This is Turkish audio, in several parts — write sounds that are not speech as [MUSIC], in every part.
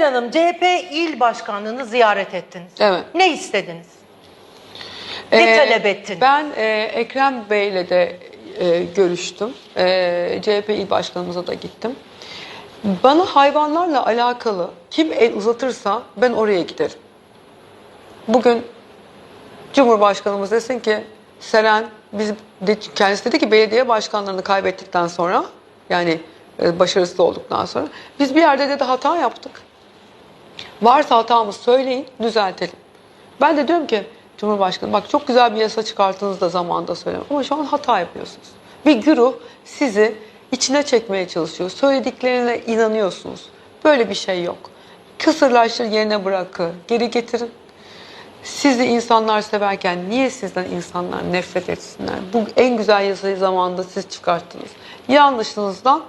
Sibel Hanım CHP il başkanlığını ziyaret ettiniz. Evet. Ne istediniz? Ne Ee, talep ettiniz? Ben e, Ekrem Bey'le de e, görüştüm. E, CHP il başkanımıza da gittim. Bana hayvanlarla alakalı kim el uzatırsa ben oraya giderim. Bugün Cumhurbaşkanımız desin ki Seren biz de, kendisi dedi ki belediye başkanlarını kaybettikten sonra yani e, başarısız olduktan sonra biz bir yerde de hata yaptık. Varsa hatamız söyleyin, düzeltelim. Ben de diyorum ki Cumhurbaşkanı bak çok güzel bir yasa çıkarttınız da zamanında söyledim ama şu an hata yapıyorsunuz. Bir güruh sizi içine çekmeye çalışıyor. Söylediklerine inanıyorsunuz. Böyle bir şey yok. Kısırlaştır yerine bırakın. Geri getirin. Sizi insanlar severken niye sizden insanlar nefret etsinler? Bu en güzel yasayı zamanında siz çıkarttınız. Yanlışınızdan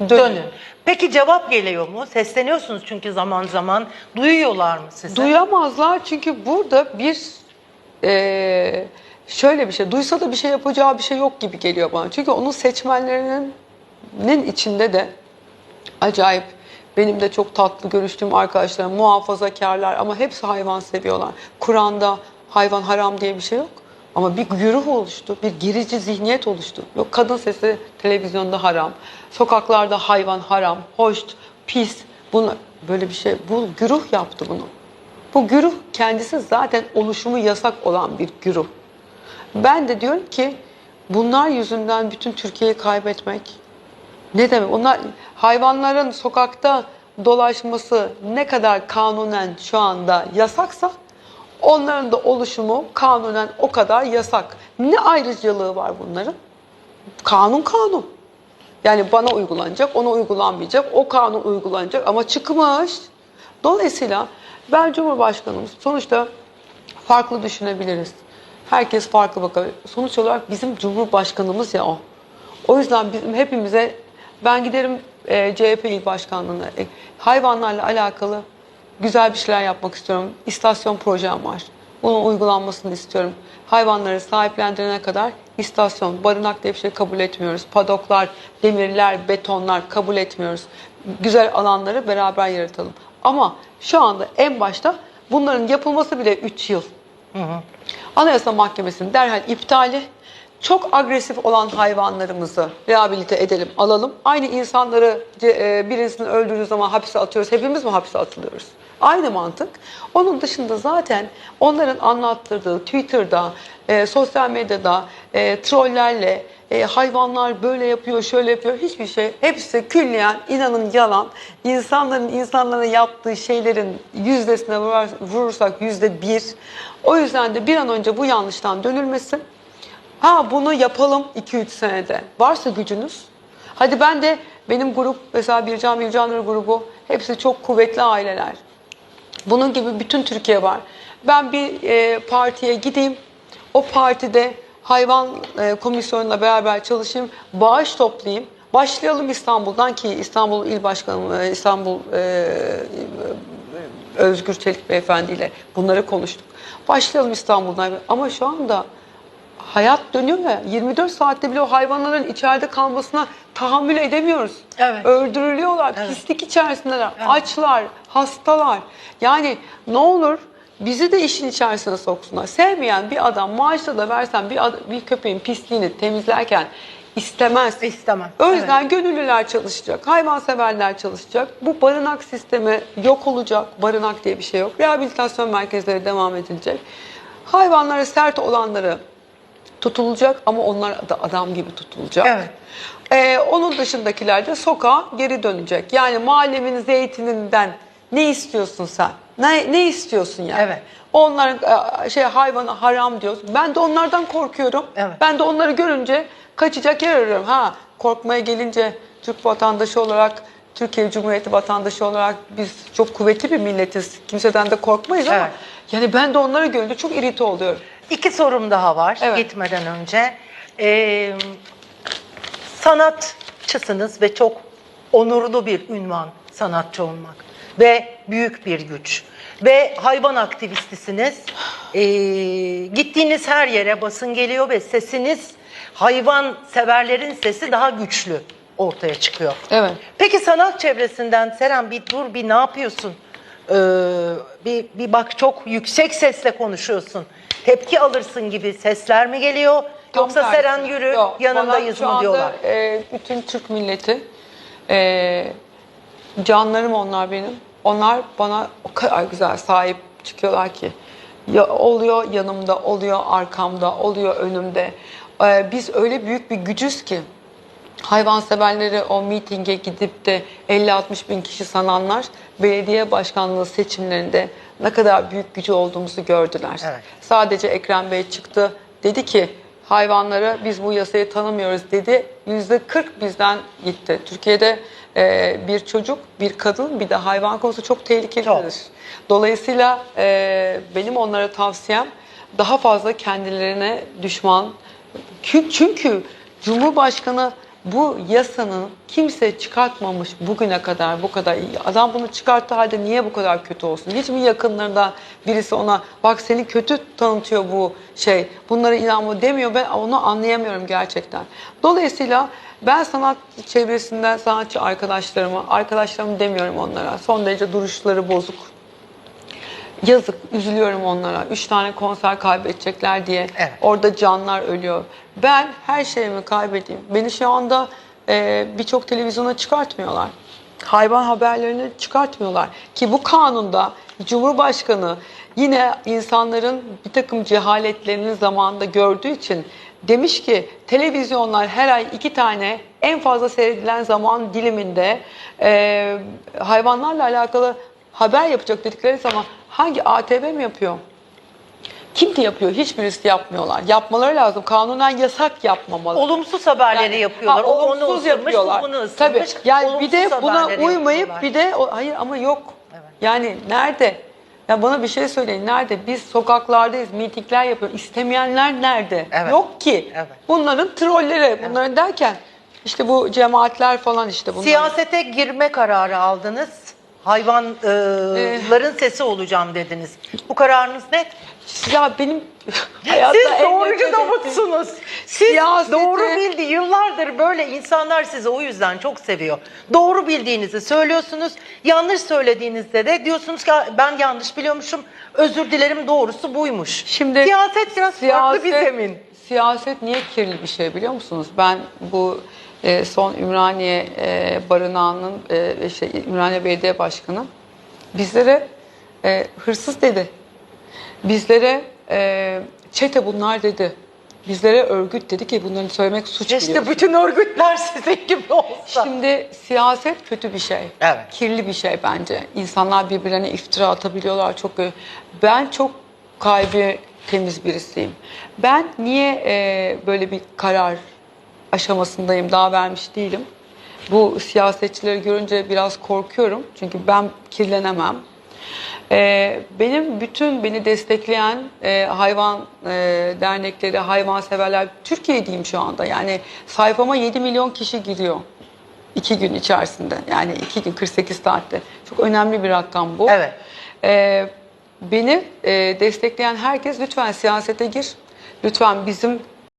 dönün. Dönün. Peki cevap geliyor mu? Sesleniyorsunuz çünkü zaman zaman. Duyuyorlar mı sizi? Duyamazlar çünkü burada bir eee, şöyle bir şey, duysa da bir şey yapacağı bir şey yok gibi geliyor bana. Çünkü onun seçmenlerinin nin içinde de acayip benim de çok tatlı görüştüğüm arkadaşlarım muhafazakarlar ama hepsi hayvan seviyorlar. Kur'an'da hayvan haram diye bir şey yok. Ama bir güruh oluştu, bir gerici zihniyet oluştu. Yok kadın sesi televizyonda haram, sokaklarda hayvan haram, hoş, pis. Bunu böyle bir şey, bu güruh yaptı bunu. Bu güruh kendisi zaten oluşumu yasak olan bir güruh. Ben de diyorum ki bunlar yüzünden bütün Türkiye'yi kaybetmek ne demek? Onlar hayvanların sokakta dolaşması ne kadar kanunen şu anda yasaksa onların da oluşumu kanunen o kadar yasak. Ne ayrıcalığı var bunların? Kanun kanun. Yani bana uygulanacak, ona uygulanmayacak, o kanun uygulanacak ama çıkmış. Dolayısıyla ben Cumhurbaşkanımız sonuçta farklı düşünebiliriz. Herkes farklı bakabilir. Sonuç olarak bizim Cumhurbaşkanımız ya o. O yüzden bizim hepimize ben giderim e, CHP il başkanlığına e, hayvanlarla alakalı güzel bir şeyler yapmak istiyorum. İstasyon projem var. Bunun uygulanmasını istiyorum. Hayvanları sahiplendirene kadar istasyon, barınak diye bir şey kabul etmiyoruz. Padoklar, demirler, betonlar kabul etmiyoruz. Güzel alanları beraber yaratalım. Ama şu anda en başta bunların yapılması bile 3 yıl. Anayasa Mahkemesi'nin derhal iptali, çok agresif olan hayvanlarımızı rehabilite edelim, alalım. Aynı insanları e, birisini öldürdüğü zaman hapse atıyoruz. Hepimiz mi hapse atılıyoruz? Aynı mantık. Onun dışında zaten onların anlattırdığı Twitter'da, e, sosyal medyada e, trollerle e, hayvanlar böyle yapıyor, şöyle yapıyor hiçbir şey. Hepsi külliyen inanın yalan. İnsanların insanlara yaptığı şeylerin yüzdesine vurursak yüzde bir. O yüzden de bir an önce bu yanlıştan dönülmesi. Ha bunu yapalım 2-3 senede. Varsa gücünüz. Hadi ben de benim grup mesela Bircan Bircanlar grubu hepsi çok kuvvetli aileler. Bunun gibi bütün Türkiye var. Ben bir e, partiye gideyim. O partide hayvan e, komisyonuyla beraber çalışayım. Bağış toplayayım. Başlayalım İstanbul'dan ki İstanbul İl Başkanı e, İstanbul e, Özgür Çelik Beyefendi ile bunları konuştuk. Başlayalım İstanbul'dan ama şu anda hayat dönüyor ya 24 saatte bile o hayvanların içeride kalmasına tahammül edemiyoruz. Evet. Öldürülüyorlar, pislik içerisindeler, açlar, hastalar. Yani ne olur bizi de işin içerisine soksunlar. Sevmeyen bir adam maaşla da versen bir, ad- bir köpeğin pisliğini temizlerken istemez. İstemem. O yüzden gönüllüler çalışacak, hayvanseverler çalışacak. Bu barınak sistemi yok olacak. Barınak diye bir şey yok. Rehabilitasyon merkezleri devam edilecek. Hayvanlara sert olanları tutulacak ama onlar da adam gibi tutulacak. Evet. Ee, onun dışındakiler de sokağa geri dönecek. Yani mahallemin zeytininden ne istiyorsun sen? Ne, ne istiyorsun yani? Evet. Onların e, şey hayvana haram diyoruz. Ben de onlardan korkuyorum. Evet. Ben de onları görünce kaçacak yer arıyorum. Ha korkmaya gelince Türk vatandaşı olarak Türkiye Cumhuriyeti vatandaşı olarak biz çok kuvvetli bir milletiz. Kimseden de korkmayız ama Evet. Yani ben de onları görünce çok irite oluyorum. İki sorum daha var Evet. gitmeden önce. Ee, sanatçısınız ve çok onurlu bir ünvan sanatçı olmak ve büyük bir güç. Ve hayvan aktivistisiniz. Ee, gittiğiniz her yere basın geliyor ve sesiniz hayvan severlerin sesi daha güçlü ortaya çıkıyor. Evet. Peki sanat çevresinden Seren bir dur bir ne yapıyorsun? Ee, bir, bir bak çok yüksek sesle konuşuyorsun. Tepki alırsın gibi sesler mi geliyor? Tam Yoksa tersi. Seren yürü Yok, yanındayız mı diyorlar? anda, e, bütün Türk milleti e, canlarım onlar benim. Onlar bana o kadar güzel sahip çıkıyorlar ki. Ya oluyor yanımda, oluyor arkamda, oluyor önümde. E, biz öyle büyük bir gücüz ki hayvanseverleri o mitinge gidip de 50-60 bin kişi sananlar belediye başkanlığı seçimlerinde ne kadar büyük gücü olduğumuzu gördüler. Evet. Sadece Ekrem Bey çıktı dedi ki hayvanları biz bu yasayı tanımıyoruz dedi. Yüzde 40 bizden gitti. Türkiye'de e, bir çocuk, bir kadın bir de hayvan konusu çok tehlikelidir. Çok. Dolayısıyla e, benim onlara tavsiyem daha fazla kendilerine düşman. Kü- Çünkü Cumhurbaşkanı bu yasanın kimse çıkartmamış bugüne kadar bu kadar iyi. Adam bunu çıkarttı halde niye bu kadar kötü olsun? Hiç mi yakınlarında birisi ona bak seni kötü tanıtıyor bu şey bunlara inanma demiyor ben onu anlayamıyorum gerçekten. Dolayısıyla ben sanat çevresinden sanatçı arkadaşlarıma, arkadaşlarım demiyorum onlara son derece duruşları bozuk. Yazık, üzülüyorum onlara. Üç tane konser kaybedecekler diye. Evet. Orada canlar ölüyor. Ben her şeyimi kaybedeyim. Beni şu anda e, birçok televizyona çıkartmıyorlar. Hayvan haberlerini çıkartmıyorlar. Ki bu kanunda Cumhurbaşkanı yine insanların bir takım cehaletlerini zamanında gördüğü için demiş ki televizyonlar her ay iki tane en fazla seyredilen zaman diliminde e, hayvanlarla alakalı haber yapacak dedikleri zaman hangi ATV mi yapıyor? Kim ki yapıyor? Hiçbirisi yapmıyorlar. Yapmaları lazım. Kanunen yasak yapmamalı. Olumsuz haberleri Yani, yapıyorlar. ha, o onu olumsuz ısırmış, yapıyorlar. bu bunu ısırmış. Tabii. Yani bir de Olumsuz buna uymayıp yapıyorlar. bir de o, hayır ama yok. Yani nerede? Ya bana bir şey söyleyin. Nerede? Biz sokaklardayız, mitingler yapıyoruz. İstemeyenler nerede? Evet. Yok ki. Evet. Bunların trolleri. Bunların derken işte bu cemaatler falan işte bunlar. Siyasete girme kararı aldınız. Hayvanların sesi olacağım dediniz. Bu kararınız net. Ya benim hayatta Siz en doğrucu nefret ettiğim-. Siz Siyaseti- doğru bildi. Yıllardır böyle insanlar sizi o yüzden çok seviyor. Doğru bildiğinizi söylüyorsunuz. Yanlış söylediğinizde de diyorsunuz ki ben yanlış biliyormuşum. Özür dilerim doğrusu buymuş. Şimdi siyaset biraz farklı bir zemin. Siyaset niye kirli bir şey biliyor musunuz? Ben bu e, son Ümraniye e, barınağının e, işte Ümraniye Belediye Başkanı bizlere e, hırsız dedi. Bizlere e, çete bunlar dedi. Bizlere örgüt dedi ki bunları söylemek suç İşte biliyorsunuz. bütün örgütler [LAUGHS] sizin gibi olsa. Şimdi siyaset kötü bir şey. Evet. Kirli bir şey bence. İnsanlar birbirlerine iftira atabiliyorlar çok. Ben çok kalbi temiz birisiyim. Ben niye e, böyle bir karar aşamasındayım daha vermiş değilim. Bu siyasetçileri görünce biraz korkuyorum. Çünkü ben kirlenemem. Ee, benim bütün beni destekleyen e, hayvan e, dernekleri, hayvanseverler Türkiye'deyim şu anda. Yani sayfama 7 milyon kişi giriyor. iki gün içerisinde. Yani iki gün 48 saatte. Çok önemli bir rakam bu. Evet. Ee, beni e, destekleyen herkes lütfen siyasete gir. Lütfen bizim